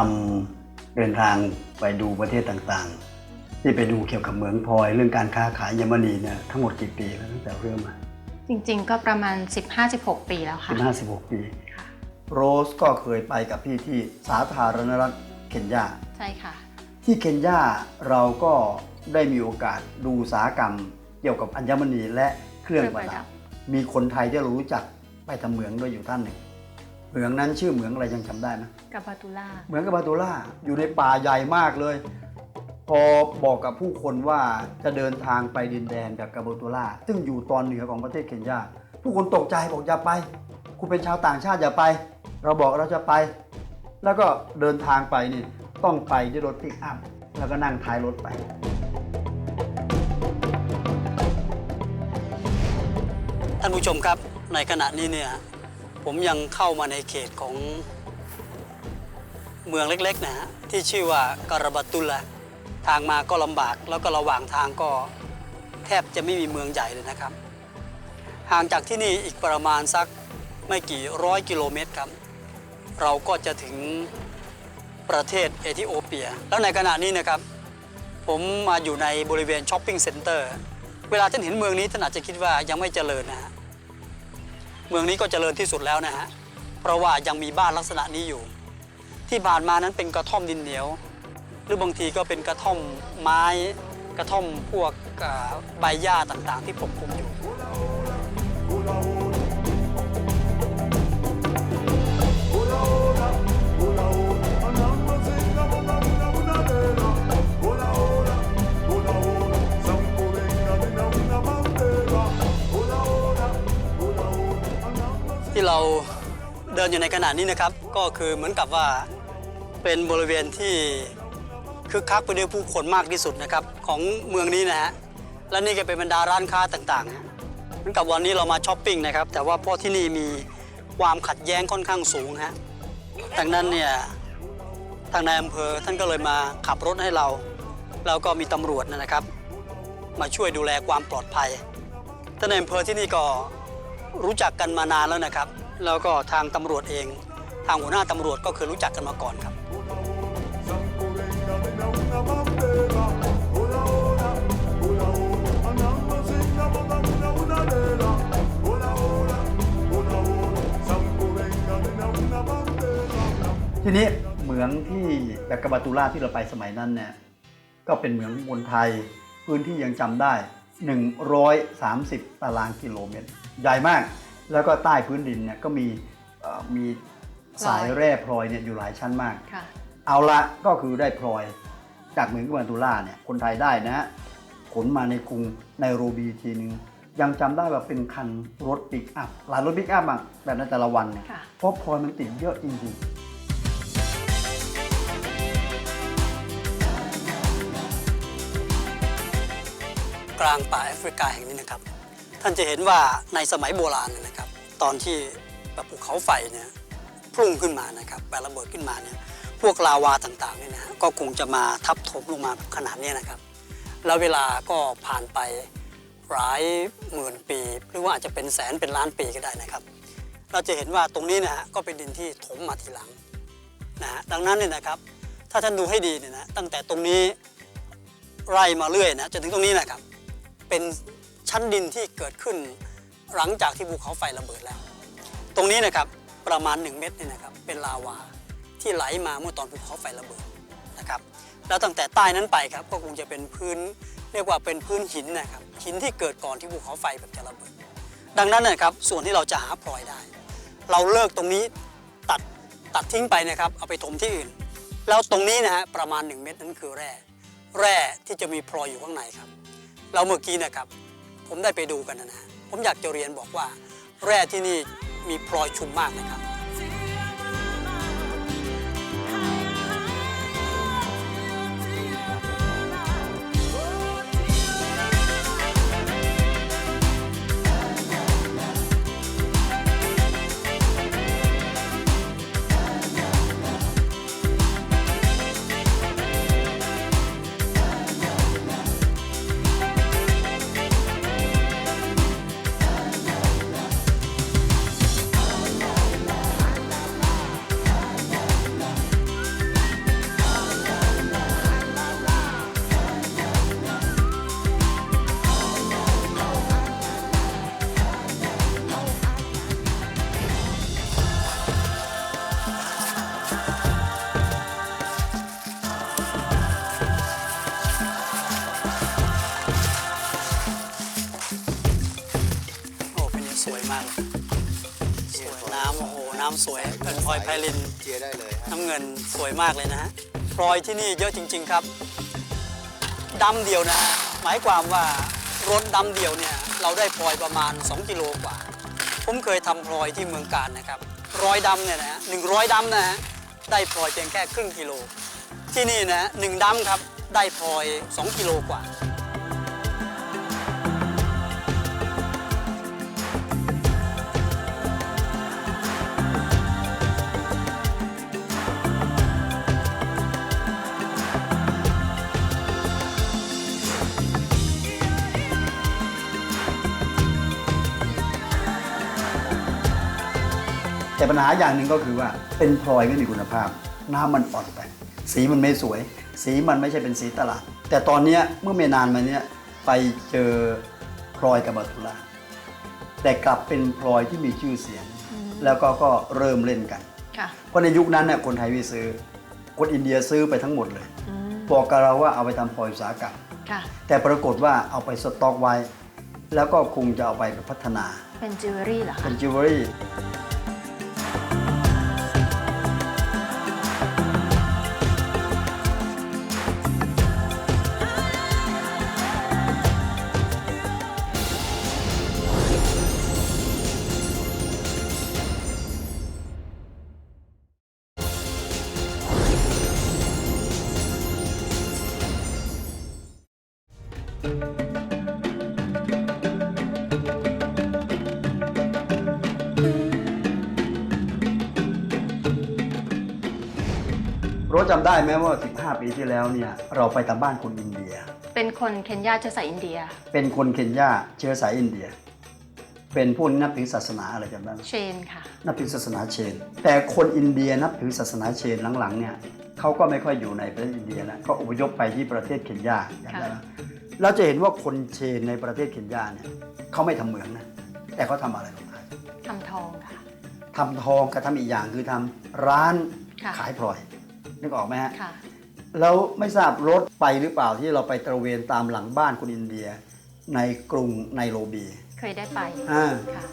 รถรำเดินทางไปดูประเทศต่างๆ ที่ไปดูเกี่ยวกับเหมืองพลอย เรื่องการค้าขายเยมนีเนี่ยทั้งหมดกี่ปีแล้วตั้งแต่เริ่มมาจริงๆ ก็ประมาณ 15-16 ปีแล้วค่ะสิบห้าสิบหกปีค่ะโรสก็เคยไปกับพี่ที่สาธารณรัฐเคนยาใช่ค่ะ ที่เคนยาเราก็ได้มีโอกาสดูอุตสาหกรรม เกี่ยวกับอัญมณีและเครื่องประดับ มีคนไทยที่เรารู้จักไปทำเหมืองด้วยอยู่ท่านหนึ่ง เหมืองนั้นชื่อเหมืองอะไรยังจำได้ไหมกับบาตูล่าเหมืองกับบาตูล่าอยู่ในป่าใหญ่มากเลย พอบอกกับผู้คนว่าจะเดินทางไปดินแดนกับกาบาตูล่าซึ่งอยู่ตอนเหนือของประเทศเคนยาผู้คนตกใจบอกอย่าไป คุณเป็นชาวต่างชาติอย่าไป เราบอกเราจะไป แล้วก็เดินทางไปนี่ต้องไปด้วยรถปิกอัพแล้วก็นั่งท้ายรถไปท่านผู้ชมครับในขณะนี้เนี่ย ผมยังเข้ามาในเขตของเมืองเล็กๆนะฮะที่ชื่อว่าการบัตุลละทางมาก็ลำบากแล้วก็ระหว่างทางก็แทบจะไม่มีเมืองใหญ่เลยนะครับ ห่างจากที่นี่อีกประมาณสักไม่กี่ร้อยกิโลเมตรครับ เราก็จะถึงประเทศเอธิโอเปีย แล้วในขณะนี้นะครับ ผมมาอยู่ในบริเวณช้อปปิ้งเซ็นเตอร์เวลาท่านเห็นเมืองนี้ท่านอาจจะคิดว่ายังไม่เจริญนะฮะ เมืองนี้ก็เจริญที่สุดแล้วนะฮะ เพราะว่ายังมีบ้านลักษณะนี้อยู่ ที่ผ่านมานั้นเป็นกระท่อมดินเหนียว หรือบางทีก็เป็นกระท่อมไม้ กระท่อมพวกใบหญ้าต่างๆ ที่ปกคลุมอยู่ ที่เราเดินอยู่ในขณะนี้นะครับ ก็คือเหมือนกับว่าเป็นบริเวณที่คึกคักไปด้วยผู้คนมากที่สุดนะครับของเมืองนี้นะฮะและนี่ก็เป็นบรรดาร้านค้าต่างๆเหมือนกับวันนี้เรามาช้อปปิ้งนะครับ แต่ว่าเพราะที่นี่มีความขัดแย้งค่อนข้างสูงฮะดังนั้นเนี่ยทางนายอำเภอท่านก็เลยมาขับรถให้เรา แล้วก็มีตำรวจนะครับ มาช่วยดูแลความปลอดภัยท่านนายอำเภอที่นี่ก็ รู้จักกันมานานแล้วนะครับ แล้วก็ทางตำรวจเอง ทางหัวหน้าตำรวจก็เคยรู้จักกันมาก่อนครับ ทีนี้เหมืองที่แบกาบาตูล่าที่เราไปสมัยนั้นเนี่ยก็เป็นเหมืองบนไทยพื้นที่ยังจำได้ 130 ตารางกิโลเมตร ใหญ่มาก แล้วก็ใต้พื้นดินเนี่ยก็มีเอ่อมีสายแร่พลอยเนี่ยอยู่หลายชั้นมากค่ะเอาละก็คือได้พลอยจากเหมืองกาบาตูล่าเนี่ยคนไทยได้นะฮะขนมาในกรุงไนโรบีทีนึง ยังจำได้ว่าเป็นคันรถปิกอัพหลายรถปิกอัพอะแบบในแต่ละวันเนี่ยค่ะเพราะพลอยมันติดเยอะจริงๆกลางป่าแอฟริกาแห่งนี้นะครับ ท่านจะเห็นว่าในสมัยโบราณนะครับ ตอนที่แบบภูเขาไฟเนี่ยพุ่งขึ้นมานะครับแบบระเบิดขึ้นมาเนี่ยพวกลาวาต่างๆเนี่ยนะก็คงจะมาทับถมลงมาขนาดนี้นะครับ แล้วเวลาก็ผ่านไปหลายหมื่นปี หรือว่าอาจจะเป็นแสนเป็นล้านปีก็ได้นะครับ เราจะเห็นว่าตรงนี้นะฮะก็เป็นดินที่ถมมาทีหลังนะฮะดังนั้นเนี่ยนะครับ ถ้าท่านดูให้ดีเนี่ยนะตั้งแต่ตรงนี้ไล่มาเรื่อยนะจนถึงตรงนี้นะครับ เป็น ชั้นดินที่เกิดขึ้นหลังจากที่ภูเขาไฟระเบิดแล้ว ตรงนี้นะครับประมาณ 1 เมตรเนี่ยนะครับเป็นลาวาที่ไหลมาเมื่อตอนภูเขาไฟระเบิดนะครับแล้วตั้งแต่ใต้นั้นไปครับก็คงจะเป็นพื้นเรียกว่าเป็นพื้นหินนะครับหินที่เกิดก่อนที่ภูเขาไฟแบบจะระเบิด ดังนั้นนะครับส่วนที่เราจะหาพลอยได้ เราเลิกตรงนี้ตัดตัดทิ้งไปนะครับเอาไปถมที่อื่น แล้วตรงนี้นะฮะประมาณ 1 เมตรนั้นคือแร่ แร่ที่จะมีพลอยอยู่ข้างในครับ เราเมื่อกี้นะครับ ผมได้ไปดูกันนะฮะผมอยากจะเรียนบอกว่าแร่ที่นี่มีพลอยชุมมากนะครับ สวยมากเลยนะฮะพลอยที่นี่เยอะจริง ๆครับดำเดียวนะฮะหมายความว่ารถดำเดียวเนี่ยเราได้พลอยประมาณ 2 กิโลกว่า ผมเคยทำพลอยที่เมืองการนะครับร้อยดำเนี่ยนะฮะหนึ่งร้อยดำนะฮะได้พลอยเพียงแค่ครึ่งกิโล ที่นี่นะหนึ่งดำครับได้พลอย 2 กิโลกว่า แต่ปัญหาอย่างหนึ่งก็คือว่าเป็นพลอยไม่มีคุณภาพ น้ำมันอ่อนไป สีมันไม่สวย สีมันไม่ใช่เป็นสีตลาด แต่ตอนเนี้ยเมื่อไม่นานมาเนี้ยไปเจอพลอยกับบาตุลาแต่กลับเป็นพลอยที่มีชื่อเสียง แล้วก็ก็เริ่มเล่นกันค่ะเพราะในยุคนั้นเนี่ยคนไทยไม่ซื้อ คนอินเดียซื้อไปทั้งหมดเลยอืมบอกกับเราว่าเอาไปทำพลอยอุตสาหกรรมค่ะแต่ปรากฏว่าเอาไปสต็อกไว้ แล้วก็คงจะเอาไปพัฒนา เป็นจิวเวลรี่เหรอเป็คะนจิวเวลรี่ จำได้ไหมว่า 15 ปีที่แล้วเนี่ยเราไปตามบ้านคนอินเดีย เป็นคนเคนยาเชื้อสายอินเดียเป็นคนเคนยาเชื้อสายอินเดีย เป็นผู้นับถือศาสนาอะไรจำได้ไหม เชนค่ะ นับถือศาสนาเชน แต่คนอินเดียนับถือศาสนาเชนหลังๆเนี่ยเขาก็ไม่ค่อยอยู่ในประเทศอินเดียแล้วก็อพยพไปที่ประเทศเคนยาจำได้ไหมเราจะเห็นว่าคนเชนในประเทศเคนยาเนี่ยเขาไม่ทำเหมืองนะแต่เขาทำอะไรรู้ไหมทำทองค่ะ ทำทองกับทำอีกอย่างคือทำร้านค่ะ ขายพลอย นึกออกไหมฮะค่ะแล้วไม่ทราบรถไปหรือเปล่าที่เราไปตระเวนตามหลังบ้านคนอินเดีย ในกรุงไนโรบีเคยได้ไปอ่าค่ะ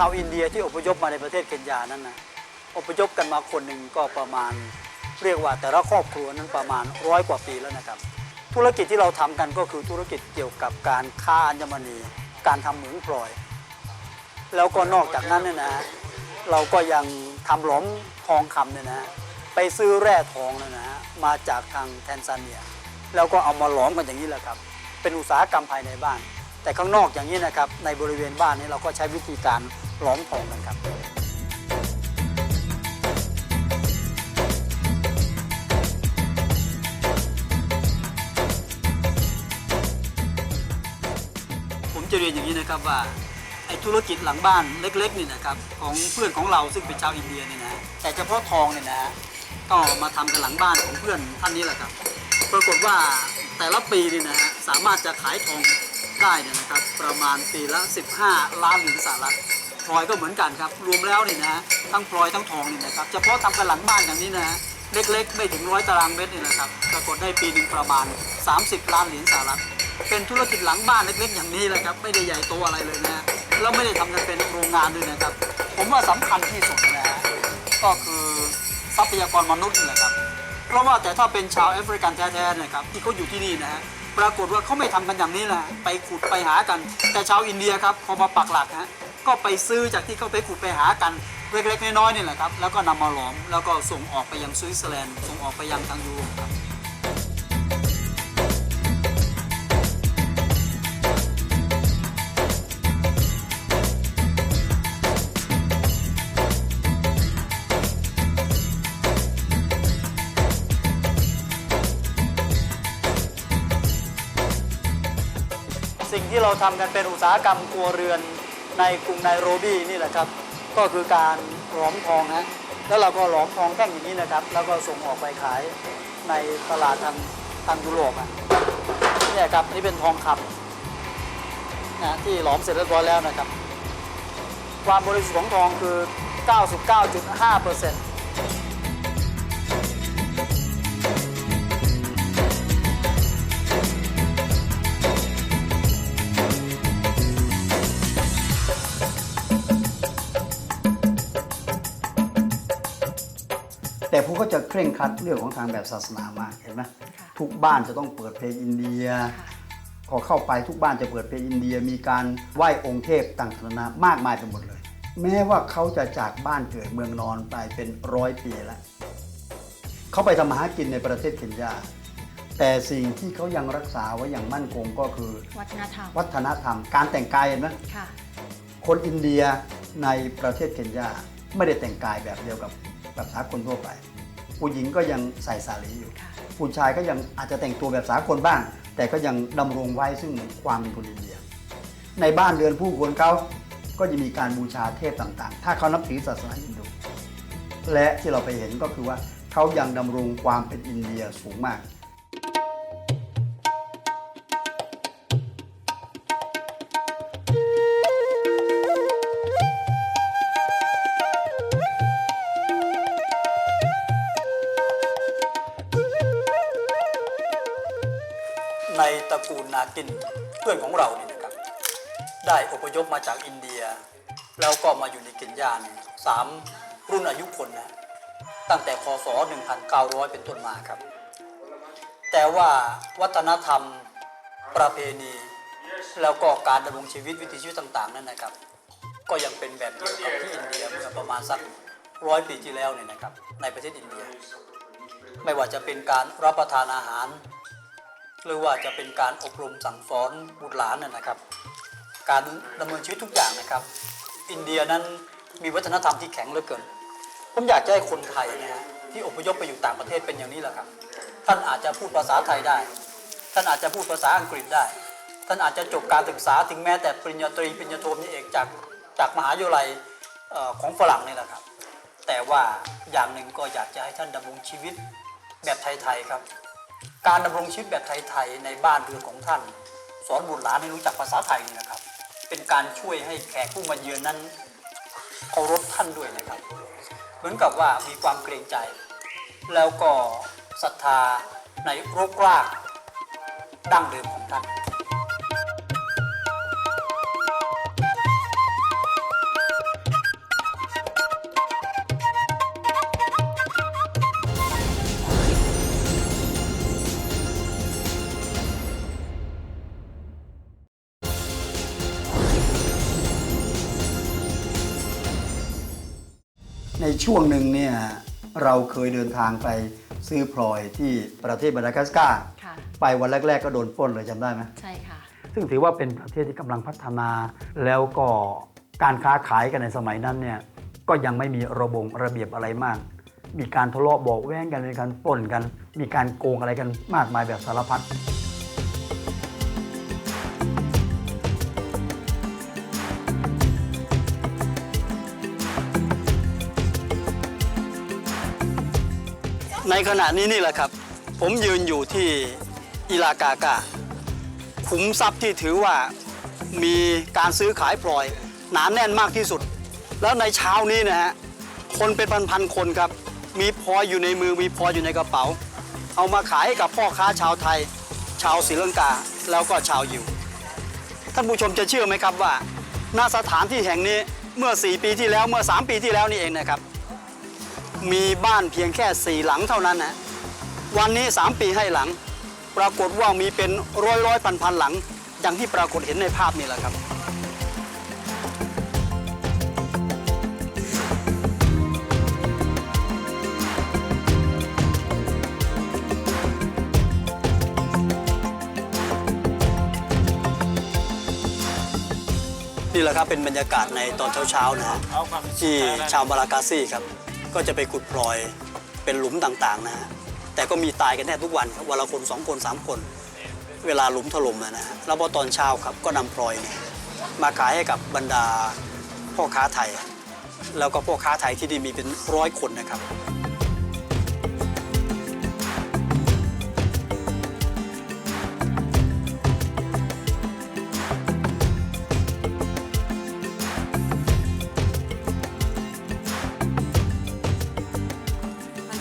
ชาวอินเดียที่อพยพมาในประเทศเคนยานั้นนะอพยพกันมาคนหนึ่งก็ประมาณ เรียกว่าแต่ละครอบครัวนั้นประมาณร้อยกว่าปีแล้วนะครับ ธุรกิจที่เราทำกันก็คือธุรกิจเกี่ยวกับการค้าอัญมณี การทำเหมืองพลอย แล้วก็นอกจากนั้นเนี่ยนะ เราก็ยังทำหลอมทองคำเนี่ยนะไปซื้อแร่ทองเนี่ยนะมาจากทางแทนซาเนีย แล้วก็เอามาหลอมกันอย่างนี้แหละครับ เป็นอุตสาหกรรมภายในบ้าน แต่ข้างนอกอย่างนี้นะครับในบริเวณบ้านนี้เราก็ใช้วิธีการ หลอมทองกันครับผมจะเรียนอย่างนี้นะครับว่าไอ้ธุรกิจหลังบ้านเล็กๆนี่นะครับของเพื่อนของเราซึ่งเป็นชาวอินเดียเนี่ยนะแต่เฉพาะทองเนี่ยนะก็มาทำกันหลังบ้านของเพื่อนท่านนี้แหละครับ ปรากฏว่าแต่ละปีนี่นะฮะสามารถจะขายทองได้เนี่ยนะครับ ประมาณปีละ 15 ล้านเหรียญสหรัฐ พลอยก็เหมือนกันครับ รวมแล้วนี่นะทั้งพลอยทั้งทองนี่นะครับเฉพาะทำกันหลังบ้านอย่างนี้นะเล็กๆ ไม่ถึงร้อยตารางเมตรนี่นะครับปรากฏได้ปีหนึ่งประมาณ 30 ล้านเหรียญสหรัฐเป็นธุรกิจหลังบ้านเล็กๆ อย่างนี้แหละครับไม่ได้ใหญ่โตอะไรเลยนะแล้วไม่ได้ทำกันเป็นโรงงานด้วยนะครับ ผมว่าสำคัญที่สุดนะก็คือทรัพยากรมนุษย์นี่แหละครับเพราะว่าแต่ถ้าเป็นชาวแอฟริกันแท้ๆนะครับที่เขาอยู่ที่นี่นะฮะปรากฏว่าเขาไม่ทำกันอย่างนี้แหละไปขุดไปหากัน แต่ชาวอินเดียครับพอมาปักหลักฮะ ก็ไปซื้อจากที่เขาไปขุดไปหากันเล็กๆน้อยๆนี่แหละครับ แล้วก็นำมาหลอมแล้วก็ส่งออกไปยังสวิตเซอร์แลนด์ส่งออกไปยังทางยุโรปครับสิ่งที่เราทำกันเป็นอุตสาหกรรมครัวเรือน ในกรุงไนโรบีนี่แหละครับ ก็คือการหลอมทองนะแล้วเราก็หลอมทองแท่งอย่างนี้นะครับ แล้วก็ส่งออกไปขายในตลาดทางทางยุโรปอะเนี่ยครับนี่เป็นทองคำนะที่หลอมเสร็จเรียบร้อยแล้วนะครับ ความบริสุทธิ์ของทองคือ 99.5เร่งครัดเรื่องของทางแบบศาสนามากเห็นไหมทุกบ้านจะต้องเปิดเพลงอินเดียพอเข้าไปทุกบ้านจะเปิดเพลงอินเดียมีการไหว้องค์เทพต่างๆนานามากมายไปหมดเลย แม้ว่าเขาจะจากบ้านเกิดเมืองนอนไปเป็นร้อยปีแล้วเขาไปทำมาหากินในประเทศเคนยาแต่สิ่งที่เขายังรักษาไว้อย่างมั่นคงก็คือ วัฒนธรรมวัฒนธรรมการแต่งกายเห็นไหมค่ะคนอินเดียในประเทศเคนยาไม่ได้แต่งกายแบบเดียวกับแบบสากลทั่วไป ผู้หญิงก็ยังใส่สาลีอยู่ค่ะผู้ชายก็ยังอาจจะแต่งตัวแบบสากลบ้าง แต่ก็ยังดำรงไว้ซึ่งความเป็นคนอินเดีย ในบ้านเรือนผู้คนเขาก็จะมีการบูชาเทพต่างๆ ถ้าเขานับถือศาสนาฮินดู และที่เราไปเห็นก็คือว่าเขายังดำรงความเป็นอินเดียสูงมาก กินเพื่อนของเราเนี่ยนะครับ ได้อพยพมาจากอินเดีย แล้วก็มาอยู่ในเคนยานสามรุ่นอายุคนนะตั้งแต่คศ1900 เป็นต้นมาครับ แต่ว่าวัฒนธรรมประเพณี แล้วก็การดำรงชีวิตวิถีชีวิตต่างๆ นั่นนะครับ ก็ยังเป็นแบบเดียวกับที่อินเดียเมื่อประมาณสักร้อยปีที่แล้วเนี่ยนะครับในประเทศอินเดีย ไม่ว่าจะเป็นการรับประทานอาหาร หรือว่าจะเป็นการอบรมสั่งสอนบุตรหลานนะครับ การดำเนินชีวิตทุกอย่างนะครับ อินเดียนั้นมีวัฒนธรรมที่แข็งเหลือเกิน ผมอยากจะให้คนไทยนะฮะที่อพยพไปอยู่ต่างประเทศเป็นอย่างนี้แหละครับ ท่านอาจจะพูดภาษาไทยได้ ท่านอาจจะพูดภาษาอังกฤษได้ ท่านอาจจะจบการศึกษาถึงแม้แต่ปริญญาตรีปริญญาโทปริญญาเอกจากจากมหาวิทยาลัยของฝรั่งนี่แหละครับ แต่ว่าอย่างหนึ่งก็อยากจะให้ท่านดำรงชีวิตแบบไทยๆครับ การดำรงชีวิตแบบไทยๆในบ้านเรือนของท่าน สอนบุตรหลานให้รู้จักภาษาไทยนี่นะครับ เป็นการช่วยให้แขกผู้มาเยือนนั้นเคารพท่านด้วยนะครับ เหมือนกับว่ามีความเกรงใจ แล้วก็ศรัทธาในรกรากดั้งเดิมของท่าน ช่วงหนึ่งเนี่ยเราเคยเดินทางไปซื้อพลอยที่ประเทศมาดากัสการ์ค่ะ ไปวันแรก ๆ ก็โดนปล้นเลยจำได้ไหมใช่ค่ะ ซึ่งถือว่าเป็นประเทศที่กำลังพัฒนาแล้วก็การค้าขายกันในสมัยนั้นเนี่ยก็ยังไม่มีระบงระเบียบอะไรมาก มีการทะเลาะเบอกแว้งกันมีการปล้นกัน มีการโกงอะไรกันมากมายแบบสารพัด ขณะนี้นี่แหละครับ ผมยืนอยู่ที่อิลากากาขุมทรัพย์ที่ถือว่ามีการซื้อขายพลอย หนาแน่นมากที่สุด แล้วในเช้านี้นะฮะคนเป็นพันๆคนครับ มีพลอยอยู่ในมือมีพลอยอยู่ในกระเป๋า เอามาขายให้กับพ่อค้าชาวไทย ชาวศรีลังกาแล้วก็ชาวยิวท่านผู้ชมจะเชื่อไหมครับว่าณสถานที่แห่งนี้เมื่อ 4 ปีที่แล้วเมื่อ 3 ปีที่แล้วนี่เองนะครับ มีบ้านเพียงแค่สี่หลังเท่านั้นนะวันนี้ 3 ปีให้หลัง ปรากฏว่ามีเป็นร้อยร้อยพันพันหลัง อย่างที่ปรากฏเห็นในภาพนี่แหละครับ นี่แหละครับเป็นบรรยากาศในตอนเช้าๆนะฮะที่ชาวมาลากาซี่ครับ ก็จะไปขุดพลอยเป็นหลุมต่างๆนะฮะแต่ก็มีตายกันแทบทุกวันครับวันละคนสองคนสามคน เวลาหลุมถล่มนะนะฮะแล้วพอตอนเช้าครับก็นำพลอยเนี่ยมาขายให้กับบรรดาพ่อค้าไทย แล้วก็พ่อค้าไทยที่นี่มีเป็นร้อยคนนะครับ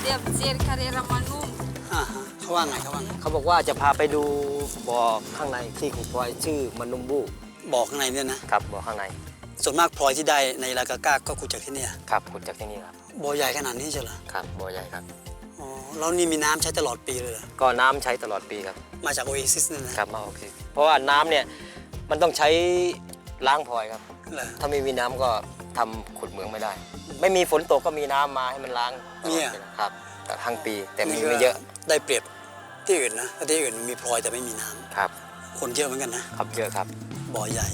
Ser carreira manum. อ่าฮะเขาว่าไงเขาว่าไงเขาบอกว่าจะพาไปดูบ่อข้างในที่ขุดพลอยชื่อมนุมบูบอกข้างในเนี่ยนะครับบ่อข้างในส่วนมากพลอยที่ได้ในลากาก้าก็ขุดจากที่เนี่ยครับขุดจากที่นี่ครับบ่อใหญ่ขนาดนี้ใช่เหรอครับบ่อใหญ่ครับอ๋อแล้วนี่มีน้ำใช้ตลอดปีเลยเหรอก็น้ำใช้ตลอดปีครับมาจากโอเอซิสเนี่ยนะครับมาออกซิเพราะว่าน้ำเนี่ยมันต้องใช้ล้างพลอยครับ เหรอถ้าไม่มีน้ำก็ทำขุดเหมืองไม่ได้ ไม่มีฝนตกก็มีน้ำมาให้มันล้างตลอด เนี่ยครับแต่ทั้งปีแต่มีนี่ก็ไม่เยอะได้เปรียบที่อื่นนะเพราะที่อื่นมีพลอยแต่ไม่มีน้ำครับ คนเยอะเหมือนกันนะครับเยอะครับบ่อใหญ่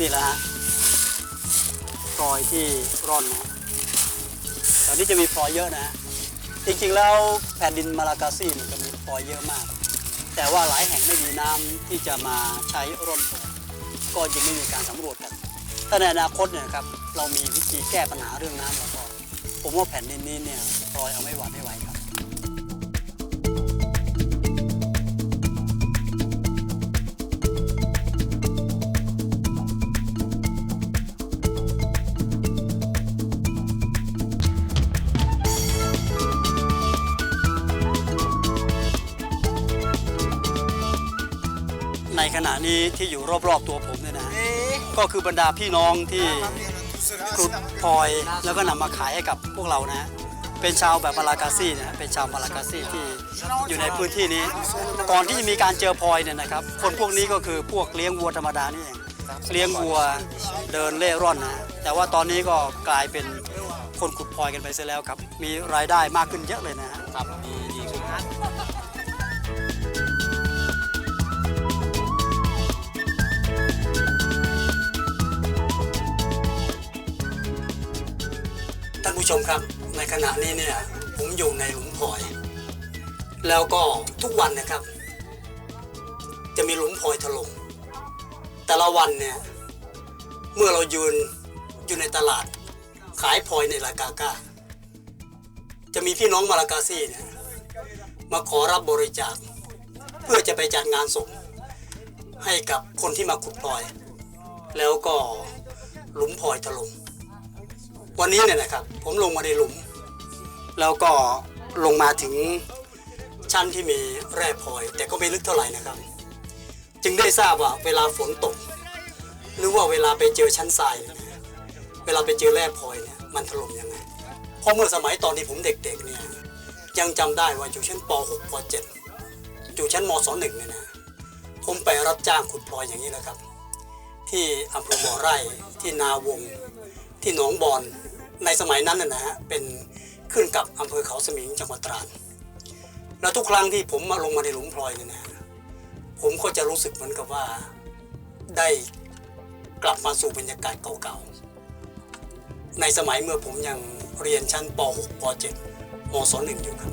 นี่แหละฮะพลอยที่ร่อนนะตอนนี้จะมีพลอยเยอะนะฮะจริงๆแล้วแผ่นดินมาลากาซีมันจะมีพลอยเยอะมาก แต่ว่าหลายแห่งไม่มีน้ำที่จะมาใช้ร่อนพลอยก็ยังไม่มีการสำรวจกัน ถ้าในอนาคตเนี่ยครับเรามีวิธีแก้ปัญหาเรื่องน้ำแล้วก็ ผมว่าแผ่นดินนี้เนี่ยพลอยเอาไม่หวานไม่ไหวครับ ขณะนี้ที่อยู่รอบๆตัวผมเนี่ยนะฮะก็คือบรรดาพี่น้องที่ขุดพลอยแล้วก็นำมาขายให้กับพวกเรานะฮะเป็นชาวแบบมาลากาซี่นะฮะเป็นชาวมาลากาซี่ที่อยู่ในพื้นที่นี้ ก่อนที่จะมีการเจอพลอยเนี่ยนะครับ คนพวกนี้ก็คือพวกเลี้ยงวัวธรรมดานี่เองเลี้ยงวัวเดินเล่ร่อนนะฮะแต่ว่าตอนนี้ก็กลายเป็นคนขุดพลอยกันไปเสียแล้วครับ มีรายได้มากขึ้นเยอะเลยนะฮะ ผู้ชมครับในขณะนี้เนี่ยผมอยู่ในหลุมพลอย แล้วก็ทุกวันนะครับ จะมีหลุมพลอยถล่มแต่ละวันเนี่ยเมื่อเรายืนอยู่ในตลาดขายพลอยในลากาก้าจะมีพี่น้องมาลากาซี่เนี่ยมาขอรับบริจาค เพื่อจะไปจัดงานศพให้กับคนที่มาขุดพลอย แล้วก็หลุมพลอยถล่ม วันนี้เนี่ยนะครับ ผมลงมาในหลุม แล้วก็ลงมาถึงชั้นที่มีแร่พลอย แต่ก็ไม่ลึกเท่าไหร่นะครับ จึงได้ทราบว่าเวลาฝนตก หรือว่าเวลาไปเจอชั้นทราย เวลาไปเจอแร่พลอยเนี่ยมันถล่มยังไงเพราะเมื่อสมัยตอนที่ผมเด็กๆเนี่ยยังจำได้ว่าอยู่ชั้นป .6 ป .7 อยู่ชั้นมศ .1 เนี่ยนะผมไปรับจ้างขุดพลอยอย่างนี้นะครับ ที่อำเภอบ่อไร่ที่นาวง ที่หนองบอน ในสมัยนั้นนะฮะเป็นขึ้นกับอำเภอเขาสมิงจังหวัดตราดแล้วทุกครั้งที่ผมมาลงมาในหลุมพลอยเนี่ยนะฮะผมก็จะรู้สึกเหมือนกับว่าได้กลับมาสู่บรรยากาศเก่าๆ ในสมัยเมื่อผมยังเรียนชั้นป .6 ป .7 มศ .1 อยู่ครับ